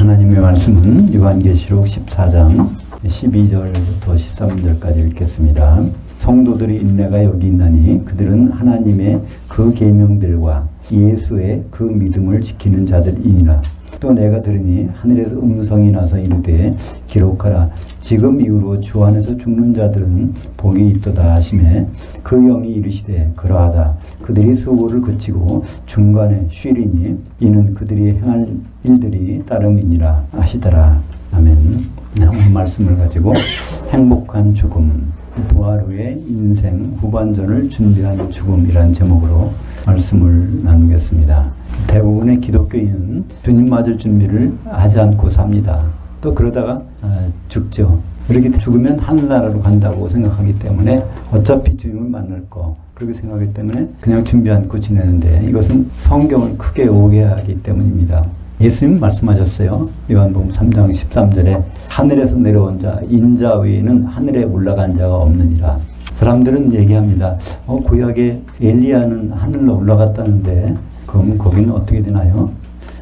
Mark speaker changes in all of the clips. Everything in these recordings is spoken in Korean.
Speaker 1: 하나님의 말씀은 요한계시록 14장 12절부터 13절까지 읽겠습니다. 성도들의 인내가 여기 있나니 그들은 하나님의 그 계명들과 예수의 그 믿음을 지키는 자들이니라. 또 내가 들으니 하늘에서 음성이 나서 이르되 기록하라. 지금 이후로 주 안에서 죽는 자들은 복이 있도다 하심에 그 영이 이르시되 그러하다. 그들이 수고를 그치고 중간에 쉬리니 이는 그들이 행할 일들이 따름이니라 하시더라. 아멘. 네, 오늘 말씀을 가지고 행복한 죽음 부활 후의 인생 후반전을 준비한 죽음이란 제목으로 말씀을 나누겠습니다. 대부분의 기독교인은 주님 맞을 준비를 하지 않고 삽니다. 또 그러다가 아, 죽죠. 이렇게 죽으면 하늘나라로 간다고 생각하기 때문에 어차피 주님을 만날 거 그렇게 생각하기 때문에 그냥 준비 않고 지내는데 이것은 성경을 크게 오해하기 때문입니다. 예수님 말씀하셨어요. 요한복음 3장 13절에 하늘에서 내려온 자 인자 외에는 하늘에 올라간 자가 없느니라. 사람들은 얘기합니다. 어, 구약에 엘리야는 하늘로 올라갔다는데 그럼 거기는 어떻게 되나요?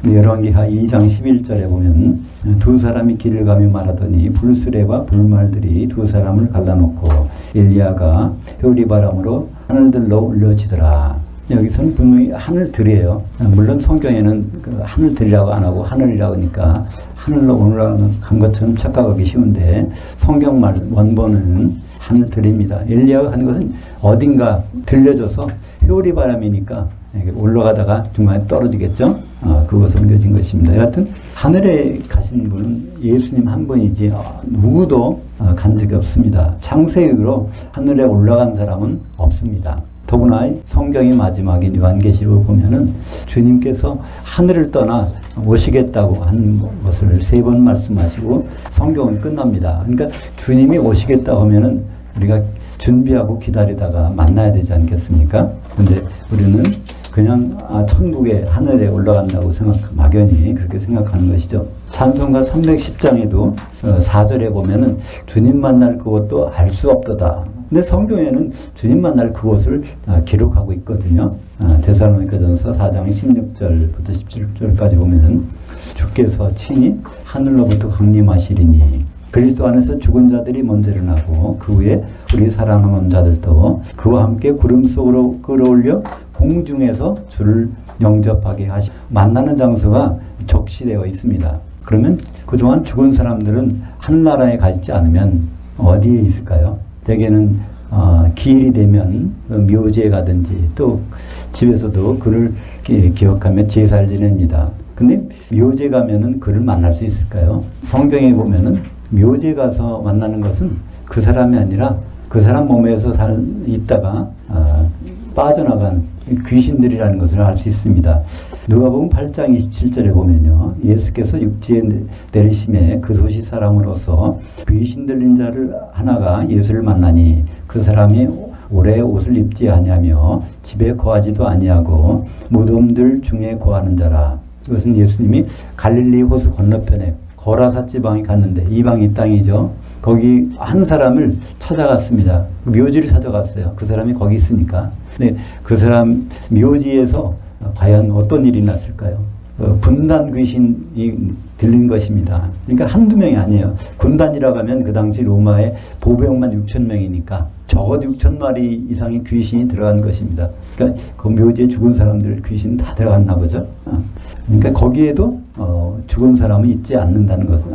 Speaker 1: 열왕기하 2장 11절에 보면 두 사람이 길을 가며 말하더니 불수레와 불말들이 두 사람을 갈라놓고 엘리야가 회오리 바람으로 하늘들로 올려지더라. 여기서는 분명히 하늘들이에요. 물론 성경에는 그 하늘들이라고 안 하고 하늘이라고 하니까 하늘로 올라간 것처럼 착각하기 쉬운데 성경 말 원본은 하늘들입니다. 엘리야가 한 것은 어딘가 들려져서 회오리 바람이니까 올라가다가 중간에 떨어지겠죠. 어, 그것을 옮겨진 것입니다. 여하튼 하늘에 가신 분은 예수님 한 분이지 어, 누구도 어, 간 적이 없습니다. 창세기로 하늘에 올라간 사람은 없습니다. 더구나 성경의 마지막인 요한계시록을 보면은 주님께서 하늘을 떠나 오시겠다고 한 것을 세 번 말씀하시고 성경은 끝납니다. 그러니까 주님이 오시겠다 하면은 우리가 준비하고 기다리다가 만나야 되지 않겠습니까? 근데 우리는 그냥 아, 천국에 하늘에 올라간다고 생각 막연히 그렇게 생각하는 것이죠. 찬송가 310장에도 어, 4절에 보면은 주님 만날 그것도 알 수 없도다. 근데 성경에는 주님 만날 그곳을 아, 기록하고 있거든요. 아, 데살로니가전서 4장 16절부터 17절까지 보면은 주께서 친히 하늘로부터 강림하시리니 그리스도 안에서 죽은 자들이 먼저 일어나고 그 후에 우리 사랑하는 자들도 그와 함께 구름 속으로 끌어올려 공중에서 주를 영접하게 하시 만나는 장소가 적시되어 있습니다. 그러면 그동안 죽은 사람들은 하늘나라에 가지 않으면 어디에 있을까요? 대개는 어, 기일이 되면 그 묘지에 가든지 또 집에서도 그를 기- 기억하며 제사를 지냅니다. 근데 묘지에 가면은 그를 만날 수 있을까요? 성경에 보면은 묘지에 가서 만나는 것은 그 사람이 아니라 그 사람 몸에서 살, 있다가 아, 빠져나간 귀신들이라는 것을 알 수 있습니다. 누가복음 8장 27절에 보면요. 예수께서 육지에 내- 내리심에 그 도시 사람으로서 귀신 들린 자를 하나가 예수를 만나니 그 사람이 오래 옷을 입지 아니하며 집에 거하지도 아니하고 무덤들 중에 거하는 자라. 이것은 예수님이 갈릴리 호수 건너편에 거라사 지방에 갔는데 이방 이 땅이죠. 거기 한 사람을 찾아갔습니다. 그 묘지를 찾아갔어요. 그 사람이 거기 있으니까. 근데 그 사람 묘지에서 과연 어떤 일이 났을까요? 어, 분단 귀신이 들린 것입니다. 그러니까 한두 명이 아니에요. 군단이라고 하면 그 당시 로마의 보병만 6천 명이니까 적어도 6천 마리 이상의 귀신이 들어간 것입니다. 그러니까 그 묘지에 죽은 사람들 귀신 다 들어갔나 보죠. 어. 그러니까 거기에도 어, 죽은 사람은 있지 않는다는 것을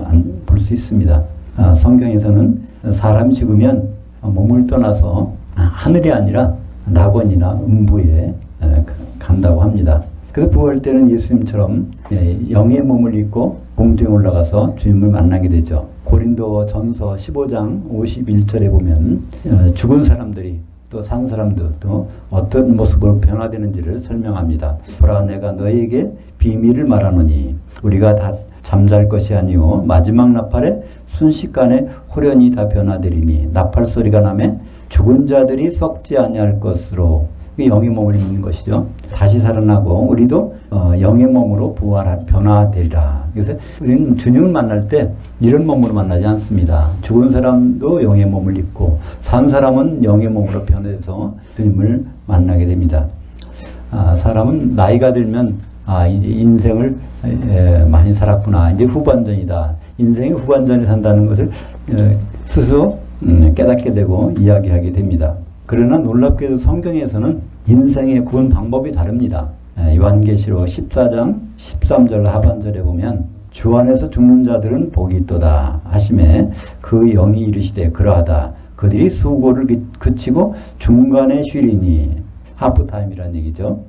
Speaker 1: 볼 수 있습니다. 아, 성경에서는 사람이 죽으면 몸을 떠나서 하늘이 아니라 낙원이나 음부에 에, 간다고 합니다. 그래서 부활 때는 예수님처럼 예, 영의 몸을 입고 공중에 올라가서 주님을 만나게 되죠. 고린도 전서 15장 51절에 보면 어, 죽은 사람들이 또 산 사람들도 어떤 모습으로 변화되는지를 설명합니다. 보라 내가 너에게 비밀을 말하노니 우리가 다 잠잘 것이 아니요 마지막 나팔에 순식간에 호련히 다 변화되리니 나팔 소리가 나매 죽은 자들이 썩지 아니할 것으로 이 영의 몸을 입는 것이죠. 다시 살아나고 우리도 어, 영의 몸으로 부활하 변화되리라. 그래서 우리는 주님을 만날 때 이런 몸으로 만나지 않습니다. 죽은 사람도 영의 몸을 입고 산 사람은 영의 몸으로 변해서 주님을 만나게 됩니다. 아, 사람은 나이가 들면 아 인생을 에, 많이 살았구나 이제 후반전이다 인생이 후반전에 산다는 것을 에, 스스로 음, 깨닫게 되고 이야기하게 됩니다. 그러나 놀랍게도 성경에서는 인생의 구원 방법이 다릅니다. 에, 요한계시록 14장 13절 하반절에 보면 주 안에서 죽는 자들은 복이 있도다 하심에 그 영이 이르시되 그러하다 그들이 수고를 그- 그치고 중간에 쉬리니 하프타임이라는 얘기죠.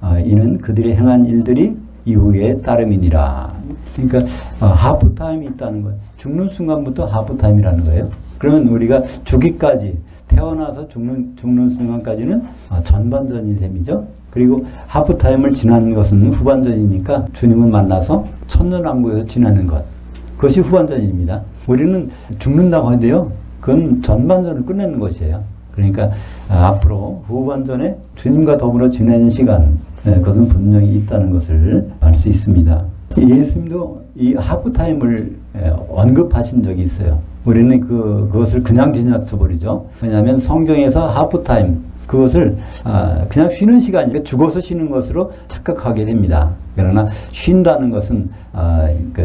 Speaker 1: 아, 이는 그들이 행한 일들이 이후에 따름이니라. 그러니까 어, 하프타임이 있다는 것. 죽는 순간부터 하프타임이라는 거예요. 그러면 우리가 죽기까지 태어나서 죽는 죽는 순간까지는 아, 전반전이 셈이죠. 그리고 하프타임을 지나는 것은 후반전이니까 주님을 만나서 천년왕국에서 지나는 것. 그것이 후반전입니다. 우리는 죽는다고 하는데요. 그건 전반전을 끝내는 것이에요. 그러니까 아, 앞으로 후반전에 주님과 더불어 지내는 시간, 예, 그것은 분명히 있다는 것을 알 수 있습니다. 예수님도 이 하프타임을 예, 언급하신 적이 있어요. 우리는 그, 그것을 그냥 지나쳐 버리죠. 왜냐하면 성경에서 하프타임, 그것을 아, 그냥 쉬는 시간이니까 죽어서 쉬는 것으로 착각하게 됩니다. 그러나 쉰다는 것은 아, 그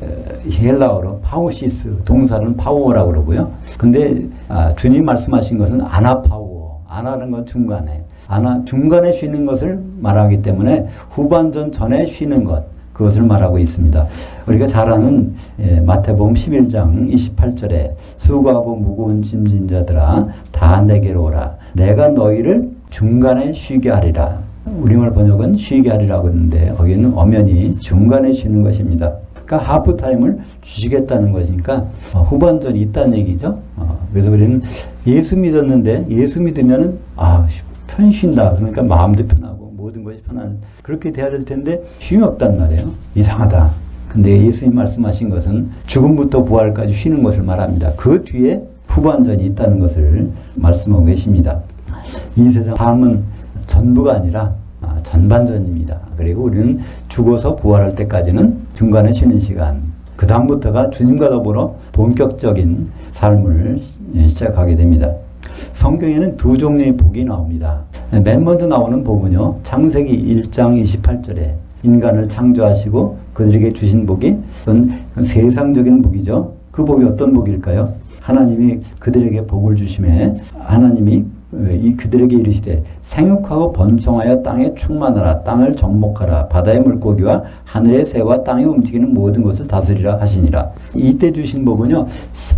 Speaker 1: 어, 헬라어로 파우시스 동사는 파워라고 그러고요. 근데 아, 주님 말씀하신 것은 아나파워, 아나는 건 중간에 아나 중간에 쉬는 것을 말하기 때문에 후반전 전에 쉬는 것 그것을 말하고 있습니다. 우리가 잘 아는 예, 마태복음 11장 28절에 수고하고 무거운 짐진 자들아 다 내게로 오라 내가 너희를 중간에 쉬게 하리라 우리말 번역은 쉬게 하리라고 했는데 거기는 엄연히 중간에 쉬는 것입니다. 그러니까 하프 타임을 주시겠다는 것이니까 어, 후반전이 있다는 얘기죠. 어, 그래서 우리는 예수 믿었는데 예수 믿으면은 아편 쉰다 그러니까 마음도 편하고 모든 것이 편한 그렇게 돼야 될 텐데 쉼이 없단 말이에요. 이상하다. 근데 예수님 말씀하신 것은 죽음부터 부활까지 쉬는 것을 말합니다. 그 뒤에 후반전이 있다는 것을 말씀하고 계십니다. 이 세상 삶은 전부가 아니라 아, 전반전입니다. 그리고 우리는 죽어서 부활할 때까지는 중간에 쉬는 시간. 그 다음부터가 주님과 더불어 본격적인 삶을 시- 시작하게 됩니다. 성경에는 두 종류의 복이 나옵니다. 맨 먼저 나오는 복은요, 창세기 1장 28절에 인간을 창조하시고 그들에게 주신 복이 세상적인 복이죠. 그 복이 어떤 복일까요? 하나님이 그들에게 복을 주심에 하나님이 어, 이 그들에게 이르시되 생육하고 번성하여 땅에 충만하라. 땅을 정복하라. 바다의 물고기와 하늘의 새와 땅에 움직이는 모든 것을 다스리라 하시니라. 이때 주신 복은요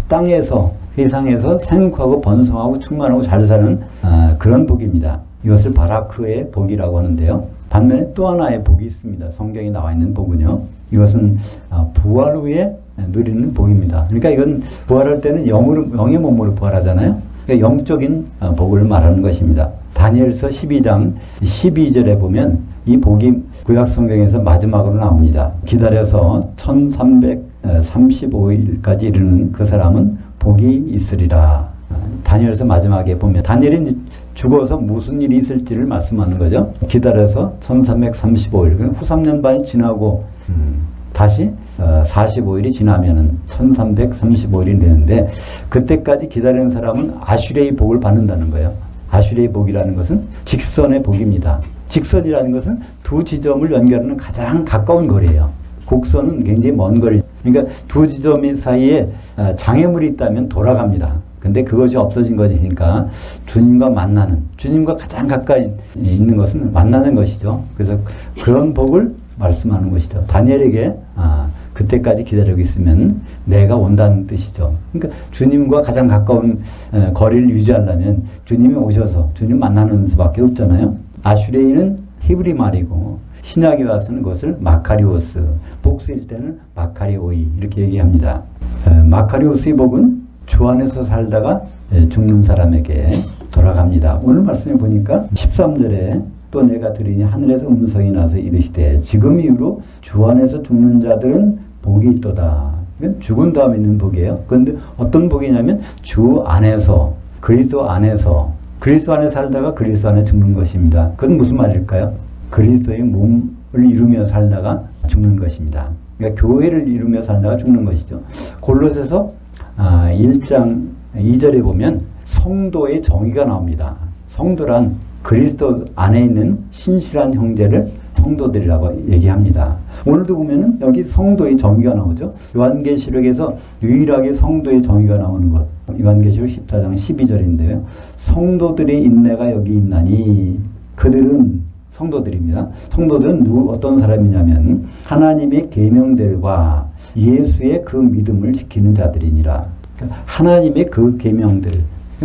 Speaker 1: 땅에서 세상에서 생육하고 번성하고 충만하고 잘 사는 아, 그런 복입니다. 이것을 바라크의 복이라고 하는데요. 반면에 또 하나의 복이 있습니다. 성경에 나와 있는 복은요. 이것은 아, 부활 후에 누리는 복입니다. 그러니까 이건 부활할 때는 영으로 영의 몸으로 부활하잖아요 영적인 어, 복을 말하는 것입니다. 다니엘서 12장 12절에 보면 이 복이 구약 성경에서 마지막으로 나옵니다. 기다려서 1335일까지 이르는 그 사람은 복이 있으리라. 어, 다니엘서 마지막에 보면 다니엘이 죽어서 무슨 일이 있을지를 말씀하는 거죠. 기다려서 1335일, 후 3년 반이 지나고 음, 다시 어, 45일이 지나면은 1335일이 되는데 그때까지 기다리는 사람은 아슈레의 복을 받는다는 거예요. 아슈레의 복이라는 것은 직선의 복입니다. 직선이라는 것은 두 지점을 연결하는 가장 가까운 거리예요. 곡선은 굉장히 먼 거리. 그러니까 두 지점 사이에 어, 장애물이 있다면 돌아갑니다. 근데 그것이 없어진 것이니까 주님과 만나는 주님과 가장 가까이 있는 것은 만나는 것이죠. 그래서 그런 복을 말씀하는 것이죠. 다니엘에게 아, 그때까지 기다리고 있으면 내가 온다는 뜻이죠. 그러니까 주님과 가장 가까운 에, 거리를 유지하려면 주님이 오셔서 주님 만나는 수밖에 없잖아요. 아슈레이는 히브리 말이고 신약에 와서는 그것을 마카리오스, 복수일 때는 마카리오이 이렇게 얘기합니다. 에, 마카리오스의 복은 주 안에서 살다가 에, 죽는 사람에게 돌아갑니다. 오늘 말씀해 보니까 13절에 또 내가 들으니 하늘에서 음성이 나서 이르시되 지금 이후로 주 안에서 죽는 자들은 복이 있도다. 죽은 다음에 있는 복이에요. 그런데 어떤 복이냐면 주 안에서 그리스도 안에서 그리스도 안에 살다가 그리스도 안에 죽는 것입니다. 그건 무슨 말일까요? 그리스도의 몸을 이루며 살다가 죽는 것입니다. 그러니까 교회를 이루며 살다가 죽는 것이죠. 골로새서 아, 1장 2절에 보면 성도의 정의가 나옵니다. 성도란 그리스도 안에 있는 신실한 형제를 성도들이라고 얘기합니다. 오늘도 보면은 여기 성도의 정의가 나오죠. 요한계시록에서 유일하게 성도의 정의가 나오는 것. 요한계시록 14장 12절인데요. 성도들의 인내가 여기 있나니 그들은 성도들입니다. 성도들은 누구 어떤 사람이냐면 하나님의 계명들과 예수의 그 믿음을 지키는 자들이니라. 그러니까 하나님의 그 계명들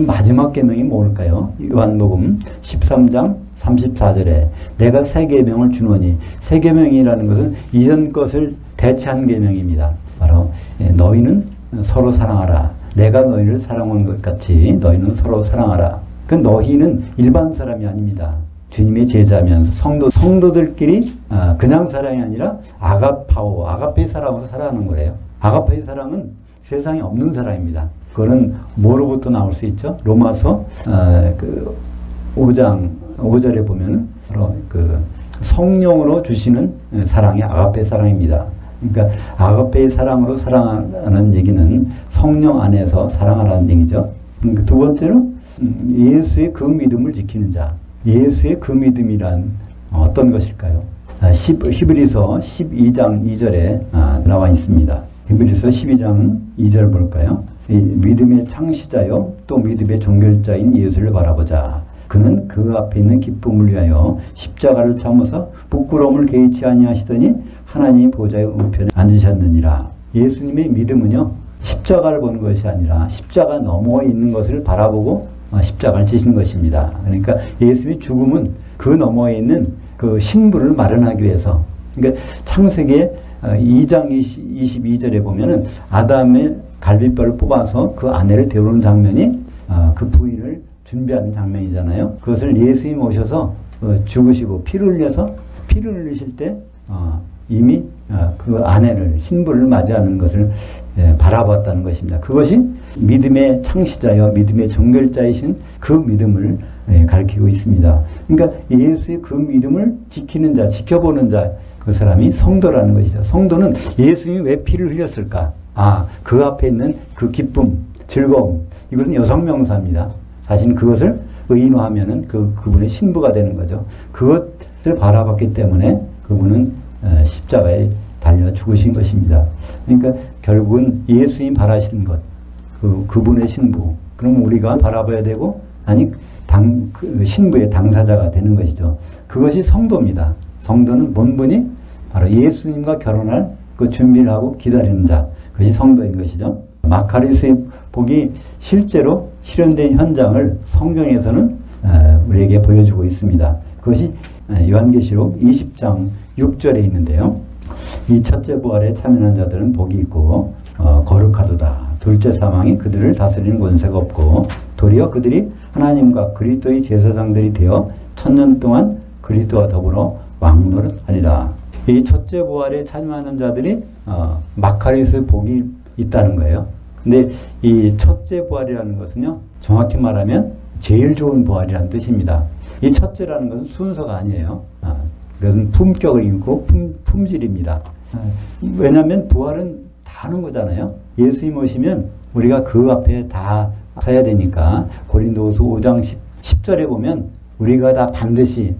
Speaker 1: 마지막 계명이 뭘까요? 요한복음 13장 34절에 내가 새 계명을 주노니 새 계명이라는 것은 이전 것을 대체한 계명입니다. 바로 예, 너희는 서로 사랑하라. 내가 너희를 사랑한 것 같이 너희는 서로 사랑하라. 그 너희는 일반 사람이 아닙니다. 주님의 제자면서 성도 성도들끼리 아, 그냥 사랑이 아니라 아가파오 아가페 사랑으로 살아가는 거래요. 아가페 사랑은 세상에 없는 사랑입니다. 그거는 뭐로부터 나올 수 있죠? 로마서 아, 그 5장 5절에 보면은 바로 그 성령으로 주시는 사랑이 아가페 사랑입니다. 그러니까 아가페의 사랑으로 사랑하는 얘기는 성령 안에서 사랑하라는 얘기죠. 음, 두 번째로 음, 예수의 그 믿음을 지키는 자. 예수의 그 믿음이란 어떤 것일까요? 아, 시- 히브리서 12장 2절에 아, 나와 있습니다. 히브리서 12장 2절 볼까요? 이 믿음의 창시자요 또 믿음의 종결자인 예수를 바라보자. 그는 그 앞에 있는 기쁨을 위하여 십자가를 참아서 부끄러움을 개의치 아니하시더니 하나님 보좌의 우편에 앉으셨느니라. 예수님의 믿음은요 십자가를 보는 것이 아니라 십자가 넘어 있는 것을 바라보고 어, 십자가를 지신 것입니다. 그러니까 예수님의 죽음은 그 너머에 있는 그 신부를 마련하기 위해서 그러니까 창세기 2장 22절에 보면은 아담의 갈비뼈를 뽑아서 그 아내를 데우는 장면이 어, 그 부인을 준비하는 장면이잖아요. 그것을 예수님 오셔서 어, 죽으시고 피를 흘려서 피를 흘리실 때 어, 이미 어, 그 아내를 신부를 맞이하는 것을 예, 바라봤다는 것입니다. 그것이 믿음의 창시자여 믿음의 종결자이신 그 믿음을 예, 가리키고 있습니다. 그러니까 예수의 그 믿음을 지키는 자, 지켜보는 자, 그 사람이 성도라는 것이죠. 성도는 예수님이 왜 피를 흘렸을까? 아, 그 앞에 있는 그 기쁨, 즐거움. 이것은 여성 명사입니다. 사실 그것을 의인화하면은 그, 그분의 신부가 되는 거죠. 그것을 바라봤기 때문에 그분은 어, 십자가에 달려 죽으신 것입니다. 그러니까 결국은 예수님 바라시는 것, 그, 그분의 신부. 그럼 우리가 바라봐야 되고, 아니, 당, 그 신부의 당사자가 되는 것이죠. 그것이 성도입니다. 성도는 본분이 바로 예수님과 결혼할 그 준비를 하고 기다리는 자. 그것이 성도인 것이죠. 마카리스의 복이 실제로 실현된 현장을 성경에서는 어, 우리에게 보여주고 있습니다. 그것이 어, 요한계시록 20장 6절에 있는데요. 이 첫째 부활에 참여한 자들은 복이 있고 어, 거룩하도다. 둘째 사망이 그들을 다스리는 권세가 없고 도리어 그들이 하나님과 그리스도의 제사장들이 되어 천년 동안 그리스도와 더불어 왕노릇하리라. 이 첫째 부활에 참여하는 자들이 어, 마카리스 복이 있다는 거예요. 근데 이 첫째 부활이라는 것은요, 정확히 말하면 제일 좋은 부활이라는 뜻입니다. 이 첫째라는 것은 순서가 아니에요. 아, 그것은 품격을 입고 품, 품질입니다. 아, 왜냐하면 부활은 다 하는 거잖아요. 예수님 오시면 우리가 그 앞에 다 서야 되니까 고린도후서 5장 10, 10절에 보면 우리가 다 반드시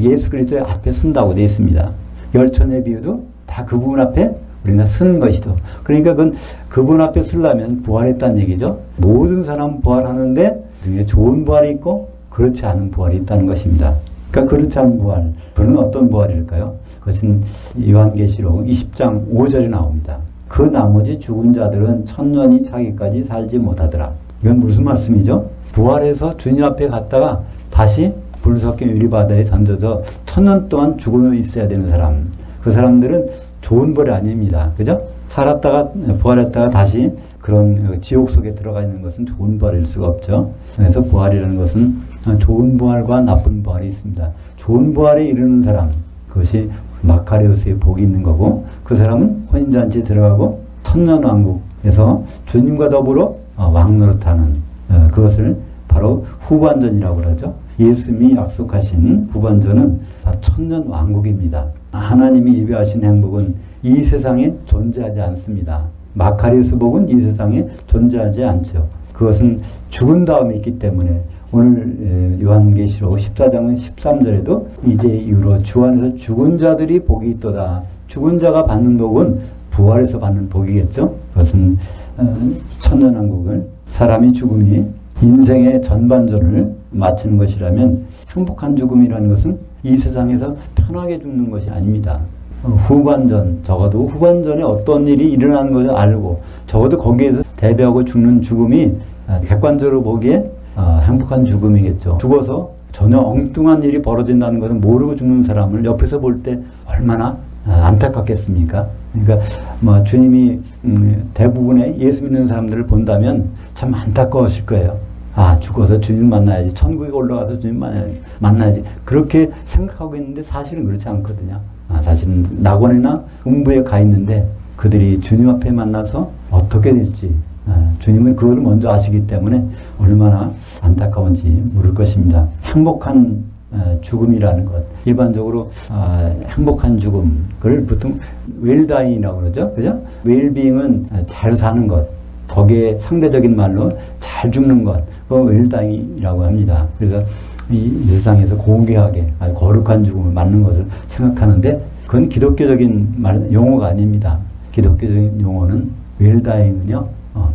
Speaker 1: 예수 그리스도의 앞에 쓴다고 되어 있습니다. 열천의 비유도 다 그분 앞에 우리가 쓴 것이죠. 그러니까 그건 그분 앞에 쓰려면 부활했다는 얘기죠. 모든 사람 부활하는데 중에 좋은 부활이 있고 그렇지 않은 부활이 있다는 것입니다. 그러니까 그렇지 않은 부활, 그는 어떤 부활일까요? 그것은 요한계시록 20장 5절에 나옵니다. 그 나머지 죽은 자들은 천년이 차기까지 살지 못하더라. 이건 무슨 말씀이죠? 부활해서 주님 앞에 갔다가 다시 불 섞인 유리바다에 던져져 천년 동안 죽어 있어야 되는 사람. 그 사람들은 좋은 벌이 아닙니다. 그죠? 살았다가 부활했다가 다시 그런 지옥 속에 들어가 있는 것은 좋은 부활일 수가 없죠. 그래서 부활이라는 것은 좋은 부활과 나쁜 부활이 있습니다. 좋은 부활에 이르는 사람, 그것이 마카리오스의 복이 있는 거고, 그 사람은 혼인잔치에 들어가고 천년왕국에서 주님과 더불어 어, 왕노릇하는 어, 그것을 바로 후반전이라고 그러죠. 예수님이 약속하신 후반전은 다 천년 왕국입니다. 하나님이 예비하신 행복은 이 세상에 존재하지 않습니다. 마카리우스 복은 이 세상에 존재하지 않죠. 그것은 죽은 다음에 있기 때문에 오늘 에, 요한계시록 14장 13절에도 이제 이후로 주 안에서 죽은 자들이 복이 있도다. 죽은 자가 받는 복은 부활해서 받는 복이겠죠. 그것은 어, 천년왕국을 사람이 죽음이 인생의 전반전을 마치는 것이라면 행복한 죽음이라는 것은 이 세상에서 편하게 죽는 것이 아닙니다. 어, 후반전, 적어도 후반전에 어떤 일이 일어나는 것을 알고 적어도 거기에서 대비하고 죽는 죽음이 아, 객관적으로 보기에 아, 행복한 죽음이겠죠. 죽어서 전혀 엉뚱한 일이 벌어진다는 것을 모르고 죽는 사람을 옆에서 볼 때 얼마나 아, 안타깝겠습니까? 그러니까 뭐 주님이 음, 대부분의 예수 믿는 사람들을 본다면 참 안타까우실 거예요. 아 죽어서 주님 만나야지 천국에 올라가서 주님 만나야지, 만나야지 그렇게 생각하고 있는데 사실은 그렇지 않거든요. 아, 사실은 낙원이나 음부에 가 있는데 그들이 주님 앞에 만나서 어떻게 될지 아, 주님은 그것을 먼저 아시기 때문에 얼마나 안타까운지 모를 것입니다. 행복한 어, 죽음이라는 것. 일반적으로 아, 행복한 죽음을 보통 웰다잉이라고 그러죠. 그죠? 웰빙은 잘 사는 것. 거기에 상대적인 말로 잘 죽는 것. 그 웰다잉이라고 합니다. 그래서 이, 이 세상에서 고귀하게 아주 거룩한 죽음을 맞는 것을 생각하는데 그건 기독교적인 말 용어가 아닙니다. 기독교적인 용어는 웰다잉은요. 어,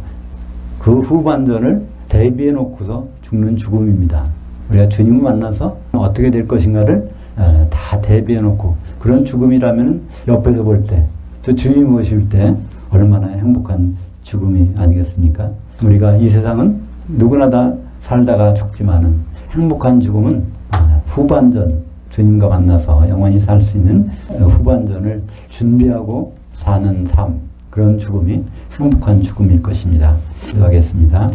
Speaker 1: 그 후반전을 대비해 놓고서 죽는 죽음입니다. 우리가 주님을 만나서 어떻게 될 것인가를 어, 다 대비해 놓고 그런 죽음이라면 옆에서 볼 때, 또 주님 오실 때 얼마나 행복한 죽음이 아니겠습니까? 우리가 이 세상은 누구나 다 살다가 죽지만은 행복한 죽음은 아, 후반전 주님과 만나서 영원히 살 수 있는 어, 후반전을 준비하고 사는 삶 그런 죽음이 행복한 죽음일 것입니다. 기도하겠습니다.